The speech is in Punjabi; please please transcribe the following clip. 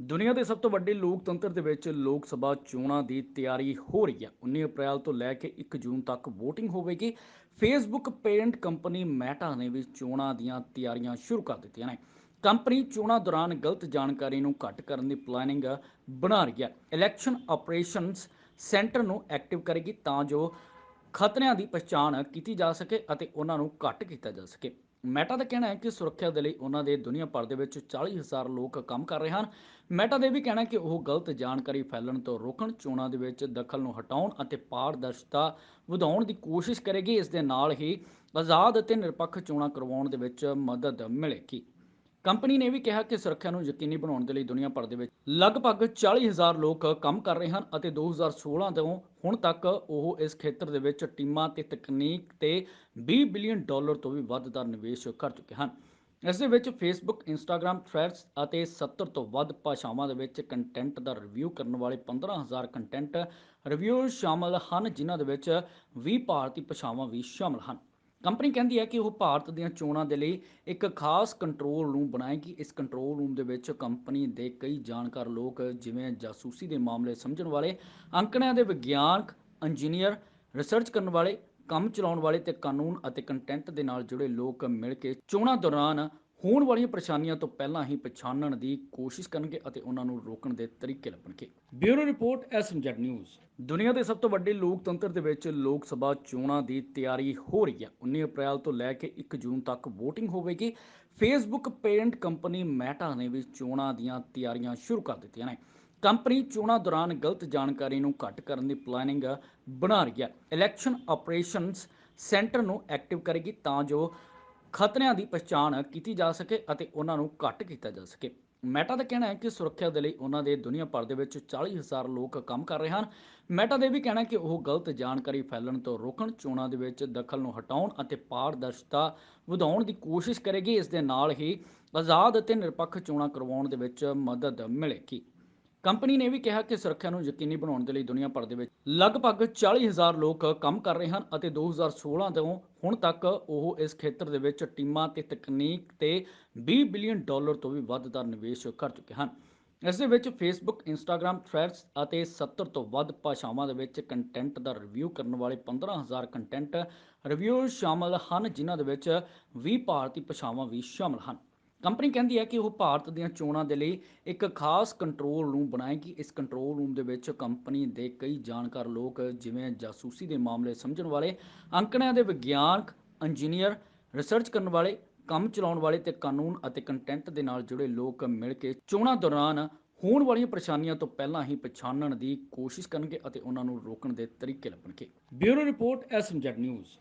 ਦੁਨੀਆ ਦੇ ਸਭ ਤੋਂ ਵੱਡੇ ਲੋਕਤੰਤਰ ਦੇ ਵਿੱਚ ਲੋਕ ਸਭਾ ਚੋਣਾਂ ਦੀ ਤਿਆਰੀ ਹੋ ਰਹੀ ਹੈ। 19 ਅਪ੍ਰੈਲ ਤੋਂ ਲੈ ਕੇ 1 ਜੂਨ ਤੱਕ VOTING ਹੋਵੇਗੀ। ਫੇਸਬੁੱਕ ਪੇਰੈਂਟ ਕੰਪਨੀ ਮੈਟਾ ਨੇ ਵੀ ਚੋਣਾਂ ਦੀਆਂ ਤਿਆਰੀਆਂ ਸ਼ੁਰੂ ਕਰ ਦਿੱਤੀਆਂ ਨੇ। ਕੰਪਨੀ ਚੋਣਾਂ ਦੌਰਾਨ ਗਲਤ ਜਾਣਕਾਰੀ ਨੂੰ ਘੱਟ ਕਰਨ ਦੀ ਪਲੈਨਿੰਗ ਬਣਾ ਰਹੀ ਹੈ। ਇਲੈਕਸ਼ਨ ਆਪਰੇਸ਼ਨਸ ਸੈਂਟਰ ਨੂੰ ਐਕਟਿਵ ਕਰੇਗੀ ਤਾਂ ਜੋ ਖਤਰਿਆਂ ਦੀ ਪਛਾਣ ਕੀਤੀ ਜਾ ਸਕੇ ਅਤੇ ਉਹਨਾਂ ਨੂੰ ਘੱਟ ਕੀਤਾ ਜਾ ਸਕੇ। ਮੈਟਾ ਦਾ ਕਹਿਣਾ ਹੈ ਕਿ ਸੁਰੱਖਿਆ ਦੇ ਲਈ ਉਹਨਾਂ ਦੇ ਦੁਨੀਆ ਭਰ ਦੇ ਵਿੱਚ 40000 ਲੋਕ ਕੰਮ ਕਰ ਰਹੇ ਹਨ। ਮੈਟਾ ਦੇ ਵੀ ਕਹਿਣਾ ਕਿ ਉਹ ਗਲਤ ਜਾਣਕਾਰੀ ਫੈਲਣ ਤੋਂ ਰੋਕਣ, ਚੋਣਾਂ ਦੇ ਵਿੱਚ ਦਖਲ ਨੂੰ ਹਟਾਉਣ ਅਤੇ ਪਾਰਦਰਸ਼ਤਾ ਵਧਾਉਣ ਦੀ ਕੋਸ਼ਿਸ਼ ਕਰੇਗੀ। ਇਸ ਦੇ ਨਾਲ ਹੀ ਆਜ਼ਾਦ ਅਤੇ ਨਿਰਪੱਖ ਚੋਣਾਂ ਕਰਵਾਉਣ ਦੇ ਵਿੱਚ ਮਦਦ ਮਿਲੇਗੀ। ਕੰਪਨੀ ਨੇ ਵੀ ਕਿਹਾ ਕਿ ਸੁਰੱਖਿਆ ਨੂੰ ਯਕੀਨੀ ਬਣਾਉਣ ਦੇ ਲਈ ਦੁਨੀਆ ਭਰ ਦੇ ਵਿੱਚ ਲਗਭਗ 40000 ਲੋਕ ਕੰਮ ਕਰ ਰਹੇ ਹਨ ਅਤੇ 2016 ਤੋਂ ਹੁਣ ਤੱਕ ਉਹ ਇਸ ਖੇਤਰ ਦੇ ਵਿੱਚ ਟੀਮਾਂ ਤੇ ਤਕਨੀਕ ਤੇ 20 ਬਿਲੀਅਨ ਡਾਲਰ ਤੋਂ ਵੀ ਵੱਧ ਦਾ ਨਿਵੇਸ਼ ਕਰ ਚੁੱਕੇ ਹਨ। ਇਸ ਦੇ ਵਿੱਚ ਫੇਸਬੁੱਕ ਇੰਸਟਾਗ੍ਰam ਥ੍ਰੈਡਸ ਅਤੇ 70 ਤੋਂ ਵੱਧ ਭਾਸ਼ਾਵਾਂ ਦੇ ਵਿੱਚ ਕੰਟੈਂਟ ਦਾ ਰਿਵਿਊ ਕਰਨ ਵਾਲੇ 15000 ਕੰਟੈਂਟ ਰਿਵਿਊਅਰ ਸ਼ਾਮਲ ਹਨ, ਜਿਨ੍ਹਾਂ ਦੇ ਵਿੱਚ 20 ਭਾਰਤੀ ਭਾਸ਼ਾਵਾਂ ਵੀ ਸ਼ਾਮਲ ਹਨ। ਕੰਪਨੀ ਕਹਿੰਦੀ ਹੈ ਕਿ ਉਹ ਭਾਰਤ ਦੀਆਂ ਚੋਣਾਂ ਦੇ ਲਈ ਇੱਕ ਖਾਸ ਕੰਟਰੋਲ ਰੂਮ ਬਣਾਏਗੀ ਇਸ ਕੰਟਰੋਲ ਰੂਮ ਦੇ ਵਿੱਚ ਕੰਪਨੀ ਦੇ ਕਈ ਜਾਣਕਾਰ ਲੋਕ, ਜਿਵੇਂ ਜਾਸੂਸੀ ਦੇ ਮਾਮਲੇ ਸਮਝਣ ਵਾਲੇ, ਅੰਕੜਿਆਂ ਦੇ ਵਿਗਿਆਨਕ ਇੰਜੀਨੀਅਰ ਰਿਸਰਚ ਕਰਨ ਵਾਲੇ, ਕੰਮ ਚਲਾਉਣ ਵਾਲੇ ਤੇ ਕਾਨੂੰਨ ਅਤੇ ਕੰਟੈਂਟ ਦੇ ਨਾਲ ਜੁੜੇ ਲੋਕ ਮਿਲ ਕੇ ਚੋਣਾਂ ਦੌਰਾਨ ਹੋਣ ਵਾਲੀਆਂ ਪਰੇਸ਼ਾਨੀਆਂ ਤੋਂ ਪਹਿਲਾਂ ਹੀ ਪਛਾਣਨ ਦੀ ਕੋਸ਼ਿਸ਼ ਕਰਨਗੇ ਅਤੇ ਉਹਨਾਂ ਨੂੰ ਰੋਕਣ ਦੇ ਤਰੀਕੇ ਲੱਭਣਗੇ। Bureau report SMZ news. ਦੁਨੀਆ ਦੇ ਸਭ ਤੋਂ ਵੱਡੇ ਲੋਕਤੰਤਰ ਦੇ ਵਿੱਚ ਲੋਕ ਸਭਾ ਚੋਣਾਂ ਦੀ ਤਿਆਰੀ ਹੋ ਰਹੀ ਹੈ। 19 ਅਪ੍ਰੈਲ ਤੋਂ ਲੈ ਕੇ 1 ਜੂਨ ਤੱਕ VOTING ਹੋਵੇਗੀ। ਫੇਸਬੁੱਕ ਪੇਰੈਂਟ ਕੰਪਨੀ ਮੈਟਾ ਨੇ ਵੀ ਚੋਣਾਂ ਦੀਆਂ ਤਿਆਰੀਆਂ ਸ਼ੁਰੂ ਕਰ ਦਿੱਤੀਆਂ ਨੇ। ਕੰਪਨੀ ਚੋਣਾਂ ਦੌਰਾਨ ਗਲਤ ਜਾਣਕਾਰੀ ਨੂੰ ਘੱਟ ਕਰਨ ਦੀ ਪਲੈਨਿੰਗ ਬਣਾ ਰਹੀ ਹੈ। ਇਲੈਕਸ਼ਨ ਆਪਰੇਸ਼ਨਸ ਸੈਂਟਰ ਨੂੰ ਐਕਟਿਵ ਕਰੇਗੀ ਤਾਂ ਜੋ ਖਤਰਿਆਂ ਦੀ ਪਛਾਣ ਕੀਤੀ ਜਾ ਸਕੇ ਅਤੇ ਉਹਨਾਂ ਨੂੰ ਘੱਟ ਕੀਤਾ ਜਾ ਸਕੇ। ਮੈਟਾ ਦਾ ਕਹਿਣਾ ਹੈ ਕਿ ਸੁਰੱਖਿਆ ਦੇ ਲਈ ਉਹਨਾਂ ਦੇ ਦੁਨੀਆ ਭਰ ਦੇ ਵਿੱਚ 40000 ਲੋਕ ਕੰਮ ਕਰ ਰਹੇ ਹਨ। ਮੈਟਾ ਦੇ ਵੀ ਕਹਿਣਾ ਕਿ ਉਹ ਗਲਤ ਜਾਣਕਾਰੀ ਫੈਲਣ ਤੋਂ ਰੋਕਣ, ਚੋਣਾਂ ਦੇ ਵਿੱਚ ਦਖਲ ਨੂੰ ਹਟਾਉਣ ਅਤੇ ਪਾਰਦਰਸ਼ਤਾ ਵਧਾਉਣ ਦੀ ਕੋਸ਼ਿਸ਼ ਕਰੇਗੀ। ਇਸ ਦੇ ਨਾਲ ਹੀ ਆਜ਼ਾਦ ਅਤੇ ਨਿਰਪੱਖ ਚੋਣਾਂ ਕਰਵਾਉਣ ਦੇ ਵਿੱਚ ਮਦਦ ਮਿਲੇਗੀ। ਕੰਪਨੀ ਨੇ ਵੀ ਕਿਹਾ ਕਿ ਸੁਰੱਖਿਆ ਨੂੰ ਯਕੀਨੀ ਬਣਾਉਣ ਦੇ ਲਈ ਦੁਨੀਆ ਭਰ ਦੇ ਵਿੱਚ ਲਗਭਗ 40000 ਲੋਕ ਕੰਮ ਕਰ ਰਹੇ ਹਨ ਅਤੇ 2016 ਤੋਂ ਹੁਣ ਤੱਕ ਉਹ ਇਸ ਖੇਤਰ ਦੇ ਵਿੱਚ ਟੀਮਾਂ ਤੇ ਤਕਨੀਕ ਤੇ 20 ਬਿਲੀਅਨ ਡਾਲਰ ਤੋਂ ਵੀ ਵੱਧ ਦਾ ਨਿਵੇਸ਼ ਕਰ ਚੁੱਕੇ ਹਨ। ਇਸ ਦੇ ਵਿੱਚ ਫੇਸਬੁੱਕ ਇੰਸਟਾਗ੍ਰam ਥ੍ਰੈਡਸ ਅਤੇ 70 ਤੋਂ ਵੱਧ ਭਾਸ਼ਾਵਾਂ ਦੇ ਵਿੱਚ ਕੰਟੈਂਟ ਦਾ ਰਿਵਿਊ ਕਰਨ ਵਾਲੇ 15000 ਕੰਟੈਂਟ ਰਿਵਿਊਅਰ ਸ਼ਾਮਲ ਹਨ, ਜਿਨ੍ਹਾਂ ਦੇ ਵਿੱਚ 20 ਭਾਰਤੀ ਭਾਸ਼ਾਵਾਂ ਵੀ ਸ਼ਾਮਲ ਹਨ। ਕੰਪਨੀ ਕਹਿੰਦੀ ਹੈ ਕਿ ਉਹ ਭਾਰਤ ਦੀਆਂ ਚੋਣਾਂ ਦੇ ਲਈ ਇੱਕ ਖਾਸ ਕੰਟਰੋਲ ਰੂਮ ਬਣਾਏਗੀ। ਇਸ ਕੰਟਰੋਲ ਰੂਮ ਦੇ ਵਿੱਚ ਕੰਪਨੀ ਦੇ ਕਈ ਜਾਣਕਾਰ ਲੋਕ, ਜਿਵੇਂ ਜਾਸੂਸੀ ਦੇ ਮਾਮਲੇ ਸਮਝਣ ਵਾਲੇ, ਅੰਕੜਿਆਂ ਦੇ ਵਿਗਿਆਨਕ ਇੰਜੀਨੀਅਰ ਰਿਸਰਚ ਕਰਨ ਵਾਲੇ, ਕੰਮ ਚਲਾਉਣ ਵਾਲੇ ਤੇ ਕਾਨੂੰਨ ਅਤੇ ਕੰਟੈਂਟ ਦੇ ਨਾਲ ਜੁੜੇ ਲੋਕ ਮਿਲ ਕੇ ਚੋਣਾਂ ਦੌਰਾਨ ਹੋਣ ਵਾਲੀਆਂ ਪਰੇਸ਼ਾਨੀਆਂ ਤੋਂ ਪਹਿਲਾਂ ਹੀ ਪਛਾਣਨ ਦੀ ਕੋਸ਼ਿਸ਼ ਕਰਨਗੇ ਅਤੇ ਉਹਨਾਂ ਨੂੰ ਰੋਕਣ ਦੇ ਤਰੀਕੇ ਲੱਭਣਗੇ। Bureau report SMZ news.